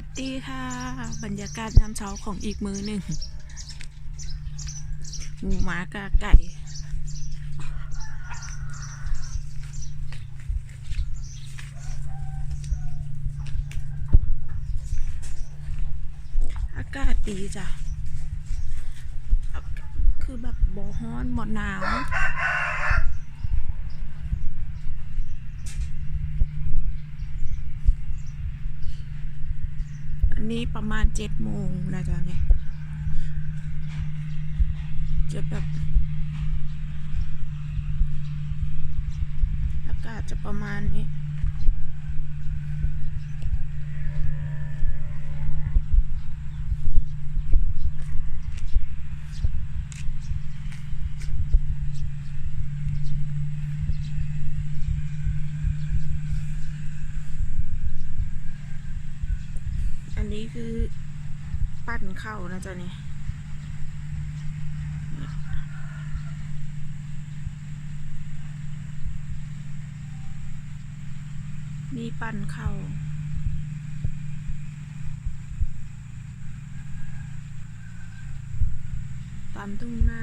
วัสดีค่ะ บรรยากาศยามเช้าของอีกมือหนึ่งหมูหมากาไก่ อากาศดีจ้ะ คือแบบบ่ฮ้อนบ่หนาว นี้ประมาณเจ็ดโมงนะจ๊ะเนี่ยจะแบบอากาศจะประมาณนี้ นี้คือปั้นเข้านะจ๊ะนี่มีปั้นเข้าตามทุ่งนา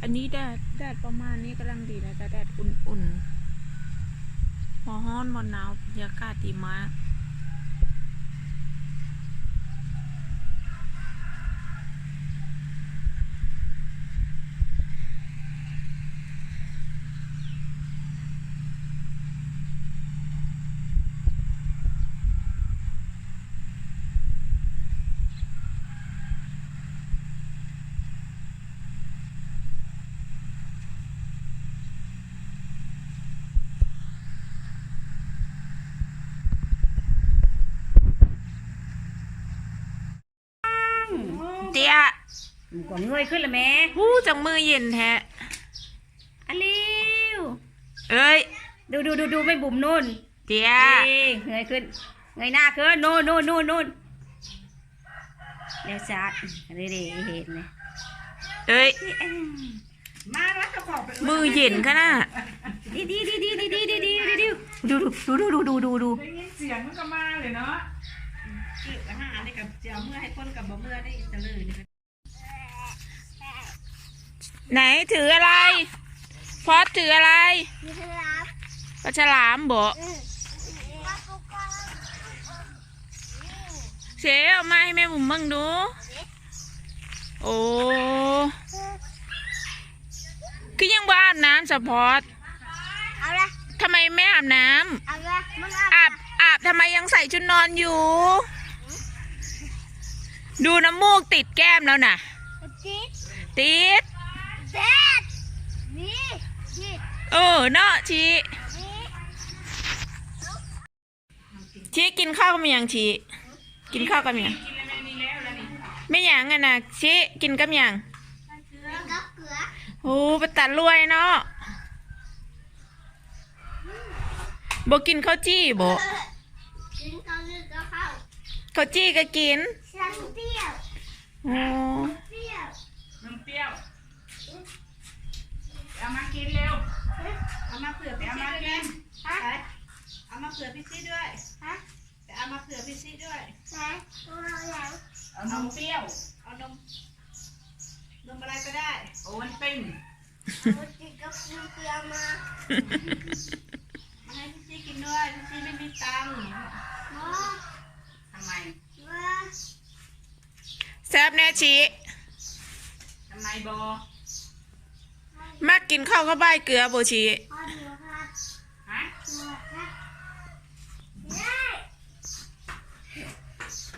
อันนี้แดดแดดประมาณนี้กำลังดีนะจ๊ะแดดอุ่นๆหอฮ้อนมอหนาวบรรยากาศดีมาก เตี้ยมันก็เงยขึ้นละแม่หู้จังมือเย็นแท้อันเร็วเอ้ย ดูดูดูดูไม่บุ๋มนู่นเตี้ยเอ้ยเงยขึ้น เงยหน้าขึ้นนู่นนู่นนู่นนู่นเร็วจัดเร็วๆเห็นเลยเอ้ย มาแล้วจะบอกมือเย็นขนาดดีดีดีดีดีดีดีดีดีดูดูดูดูดูดูดูได้ยินเสียงมันก็มาเลยเนาะคืออา หารนี่กับเจ้าเมื่อให้คนกับบ่เมื่อได้จะเลยไหนถืออะไรฟอสถืออะไรปลาฉลามบ่เสียเอามาให้แม่บุ๋มมั่งดู โอ้คือยังว่าอาบน้ำสะพอดเอาละทำไมไม่อาบน้เอาละมึงเอาำอาบอาบทำไมยังใส่ชุดนอนอยู่ ดูน้ำมูกติดแก้มแล้วน่ะจิ๊ดติดเด็ดนี่นี่เออเนาะชีนี่ชีกินข้าวกับเมียงชีกินข้าวกับเมียงไม่หยังอะนะชีกินกับเมียงกับเกลือโอ้ไปตัดรวยเนาะบ่กินข้าวจี้บ่กินข้าวนึ่งกับข้าวข้าจี้ก็กินฉันเปรี้ยวโอ้เปรี้ยวน้ำเปรี้ยวเอามากินเร็ว เอามาเผื่อพี่ซีด้วยกินะเอามาเผื่อพี่ซีด้วยฮะจะเอามาเผื่อพี่ซีด้วยเอานมเปรี้ยว เอานม นมอะไรก็ได้ โอ้มันปิ้งเอาจิกกับน้ำเปรี้ยวมา มาให้พี่ซีกินด้วยพี่ซีไม่มีตังค์ หมอ ทำไม มา แซ่ บแน่ชีทำไมบอมากินข้าวก็บ้ายเกลือบ่ชีพอดีค่ะฮะหมอค่ะ